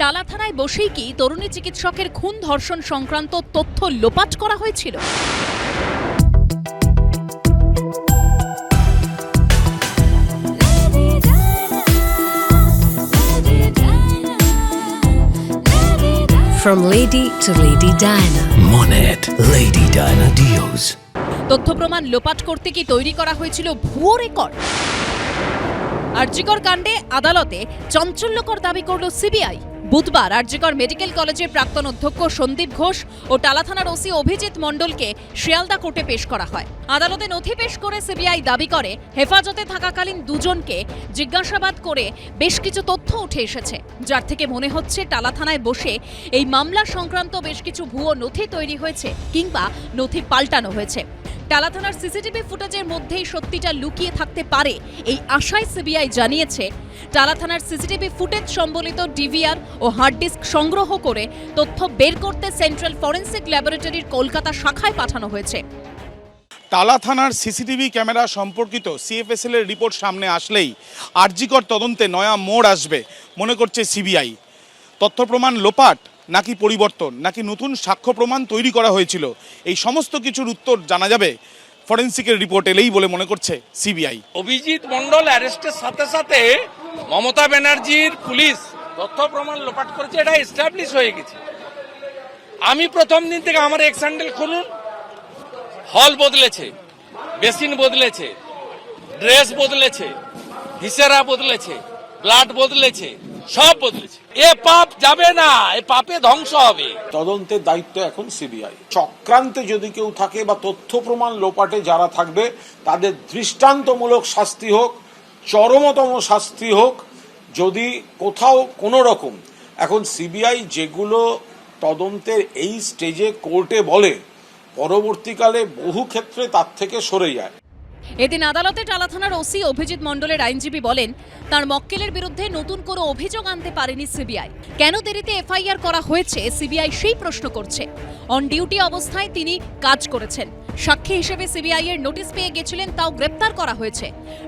টালা থানায় বসেই কি তরুণী চিকিৎসকের খুন ধর্ষণ সংক্রান্ত তথ্য লোপাট করা হয়েছিল From Lady to Lady Diana. Monet Lady Diana Deals. তথ্য প্রমাণ লোপাট করতে কি তৈরি করা হয়েছিল ভুয়ো রেকর্ড আরজিকর কাণ্ডে আদালতে চাঞ্চল্যকর দাবি করল সিবিআই বুধবার আরজিকর মেডিকেল কলেজের প্রাক্তন অধ্যক্ষ সন্দীপ ঘোষ ও টালা থানার ওসি অভিজিৎ মণ্ডলকে শিয়ালদা কোর্টে পেশ করা হয়। আদালতে নথি পেশ করে সিবিআই দাবি করে, হেফাজতে থাকাকালীন দুজনকে জিজ্ঞাসাবাদ করে বেশ কিছু তথ্য উঠে এসেছে, যার থেকে মনে হচ্ছে টালা থানায় বসে এই মামলা সংক্রান্ত বেশ কিছু ভুয়ো নথি তৈরি হয়েছে কিংবা নথি পাল্টানো হয়েছে। টালা থানার সিসিটিভি ফুটেজের মধ্যেই সত্যিটা লুকিয়ে থাকতে পারে, এই আশায় সিবিআই জানিয়েছে। টালা থানার সিসিটিভি ফুটেজ সম্বলিত ডিভিআর ও হার্ড ডিস্ক সংগ্রহ করে তথ্য বের করতে সেন্ট্রাল ফরেন্সিক ল্যাবরেটরির কলকাতা শাখায় পাঠানো হয়েছে। টালা থানার সিসিটিভি ক্যামেরা সম্পর্কিত সিএফএসএল এর রিপোর্ট সামনে আসলেই আরজিকর তদন্তে নয়া মোড় আসবে, মনে করছে সিবিআই। তথ্য প্রমাণ লোপাট নাকি পরিবর্তন, নাকি নতুন সাক্ষ্য প্রমাণ তৈরি করা হয়েছিল? এই সমস্ত কিছুর উত্তর জানা যাবে ফরেন্সিকের রিপোর্ট এলেই বলে মনে করছে সিবিআই। অভিজিৎ মন্ডল অ্যারেস্টের সাথে সাথে মমতা ব্যানার্জির পুলিশ তথ্য প্রমাণ লোপাট করেছে, এটা এস্টাবলিশ হয়ে গেছে। আমি প্রথম দিন থেকে আমার এক্স হ্যান্ডেল খুলুন হল বদলেছে বেসিন বদলেছে ড্রেস বদলেছে, হিসেরা বদলেছে ব্লাড বদলেছে, সব বদলেছে। এ পাপ যাবে না, এ পাপে ধ্বংস হবে। তদন্তের দায়িত্ব এখন সিবিআই। চক্রান্তে যদি কেউ থাকে বা তথ্য প্রমাণ লোপাটে যারা থাকবে, তাদের দৃষ্টান্তমূলক শাস্তি হোক, চরমতম শাস্তি হোক, যদি কোথাও কোনো রকম এখন সিবিআই যেগুলো তদন্তের এই স্টেজে কোর্টে বলে, পরবর্তীকালে বহু ক্ষেত্রে তার থেকে সরে যায়। এদিন আদালতে টালা থানার ওসি অভিজিৎ মণ্ডলের আইনজীবী বলেন, তার মক্কেলের বিরুদ্ধে নতুন কোনো অভিযোগ আনতে পারেনি সিবিআই। কেন দেরিতে এফআইআর করা হয়েছে, সিবিআই সেই প্রশ্ন করছে। অন ডিউটি অবস্থায় তিনি কাজ করেছেন। সাক্ষী হিসেবে সিবিআই এর নোটিশ পেয়ে গেছিলেন, তাও গ্রেপ্তার করা হয়েছে।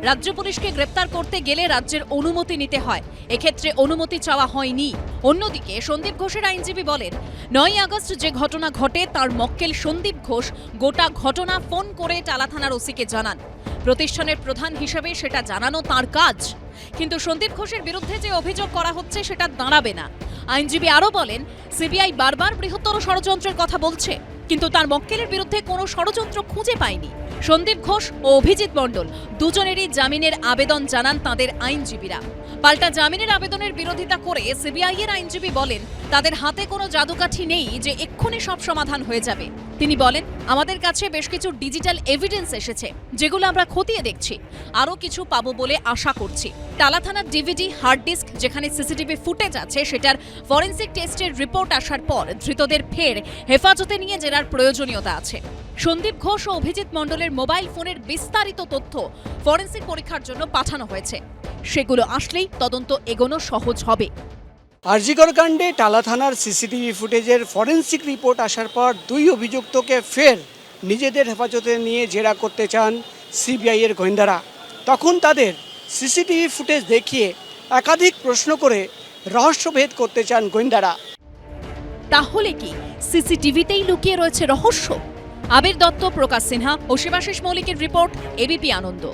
রাজ্য পুলিশকে গ্রেপ্তার করতে গেলে রাজ্যের অনুমতি নিতে হয়। এক্ষেত্রে অনুমতি চাওয়া হয়নি। অন্যদিকে সন্দীপ ঘোষের আইনজীবী বলেন নয় আগস্ট যে ঘটনা ঘটে, তার মক্কেল সন্দীপ ঘোষ গোটা ঘটনা ফোন করে টালা থানার ওসিকে জানান। প্রতিষ্ঠানের প্রধান হিসেবে সেটা জানানো তার কাজ। কিন্তু সন্দীপ ঘোষের বিরুদ্ধে যে অভিযোগ করা হচ্ছে সেটা দাঁড়াবে না। আইনজীবী আরও বলেন, সিবিআই বারবার বৃহত্তর ষড়যন্ত্রের কথা বলছে, কিন্তু তার মক্কেলের বিরুদ্ধে কোনো ষড়যন্ত্র খুঁজে পায়নি। সন্দীপ ঘোষ ও অভিজিৎ মণ্ডল দুজনেরই জামিনের আবেদন জানান তাদের আইনজীবীরা। পাল্টা জামিনের আবেদনের বিরোধিতা করে সিবিআই এর আইনজীবী বলেন তাদের হাতে কোনো জাদুকাঠি নেই যে এক্ষুনি সব সমাধান হয়ে যাবে। তিনি বলেন, আমাদের কাছে বেশ কিছু ডিজিটাল এভিডেন্স এসেছে, যেগুলো আমরা খতিয়ে দেখছি, আরও কিছু পাবো বলে আশা করছি। টালা থানার ডিভিডি হার্ড ডিস্ক যেখানে সিসিটিভি ফুটেজ আছে, সেটার ফরেন্সিক টেস্টের রিপোর্ট আসার পর ধৃতদের ফের হেফাজতে নিয়ে জেরার প্রয়োজনীয়তা আছে। সন্দীপ ঘোষ ও অভিজিৎ মণ্ডলের মোবাইল ফোনের বিস্তারিত তথ্য ফরেন্সিক পরীক্ষার জন্য পাঠানো হয়েছে। সেগুলো আসলেই তদন্ত এগোনো সহজ হবে। আরজিকর কাণ্ডে টালা থানার সিসিটিভি ফুটেজের ফরেন্সিক রিপোর্ট আসার পর দুই অভিযুক্তকে ফের নিজেদের হেফাজতে নিয়ে জেরা করতে চান সিবিআই এর গোয়েন্দারা। তখন তাদের সিসিটিভি ফুটেজ দেখিয়ে একাধিক প্রশ্ন করে রহস্যভেদ করতে চান গোয়েন্দারা। তাহলে কি সিসিটিভিতেই লুকিয়ে রয়েছে রহস্য? আবির দত্ত, প্রকাশ সিনহা ও শিবাশিস মৌলিকের রিপোর্ট এবিপি আনন্দ।